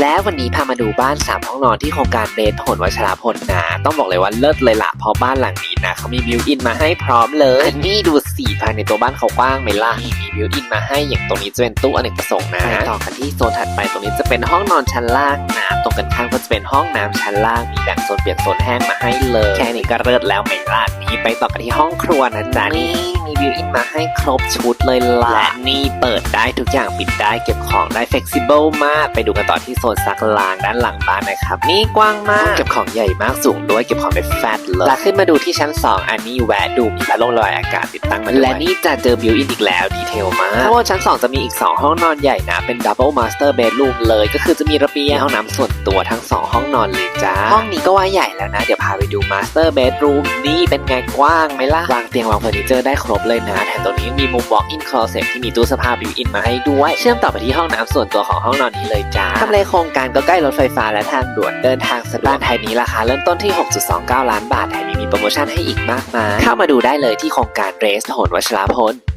และวันนี้พามาดูบ้าน 3 ห้องนอนที่โครงการเรนผลวัชราพลนะ ต้องบอกเลยว่าเลิศเลยล่ะเพราะบ้านหลังนี้นะเขามีบิวอินมาให้พร้อมเลยอันนี่ดูสีภายในตัวบ้านเขากว้างไหมล่ะนี่มีบิวอินมาให้อย่างตรงนี้จะเป็นตู้อเนกประสงค์นะไปต่อกันที่โซนถัดไปตรงนี้จะเป็นห้องนอนชั้นล่างนะตรงกันข้ามก็จะเป็นห้องน้ำชั้นล่างมีแบ่งโซนเปียกโซนแห้งมาให้เลย แค่นี้ก็เลิศแล้วไหมล่ะนี่ไปต่อกันที่ห้องครัวนะจ๊ะนี่ มีบิวอินมาให้ครบชุดเลยล่ะ และนี่เปิดได้ทุกอย่างปิดได้เก็บของได้ flexible มาก ไปดูกันต่อที่โซนซักล้างด้านหลังบ้านนะครับ นี่กว้างมาก เก็บของใหญ่มากสูงด้วยเก็บของเป็นแฟตเลยแล้วขึ้นมาดูที่ชั้น 2 อันนี้แวะดูมีพัดลมระบายอากาศติดตั้งมาด้วยและนี่จะเจอบิวอินอีกแล้วดีเทลมากเพราะว่าชั้น 2 จะมีอีก 2 ห้องนอนใหญ่นะ เป็น double master bedroom เลย ก็คือจะมีระเบียงห้องน้ำส่วนตัวทั้ง 2 ห้องนอนเลยจ้าห้องนี้ก็ว่าใหญ่แล้วนะ เดี๋ยวพาไปดู master bedroom นี่เป็นไงกว้างไหมล่ะวางเตียงวางเฟอร์นิเจอร์ได้ครบเลยนะ แถมตรงนี้มีมุม walk-in closet ที่มีตู้เสื้อผ้าบิวอินมาให้ด้วย เชื่อมต่อไปที่ห้องน้ำส่วนตัวของห้องนอนนี้เลยจ้าทำเลโครงการก็ใกล้รถไฟฟ้าและทางด่วนเดินทางสะดวกบ้านไทยนี้ราคาเริ่มต้นที่ 6.29 ล้านบาทแถมมีโปรโมชั่นให้อีกมากมายเข้ามาดูได้เลยที่โครงการเรสโหนวัชรพล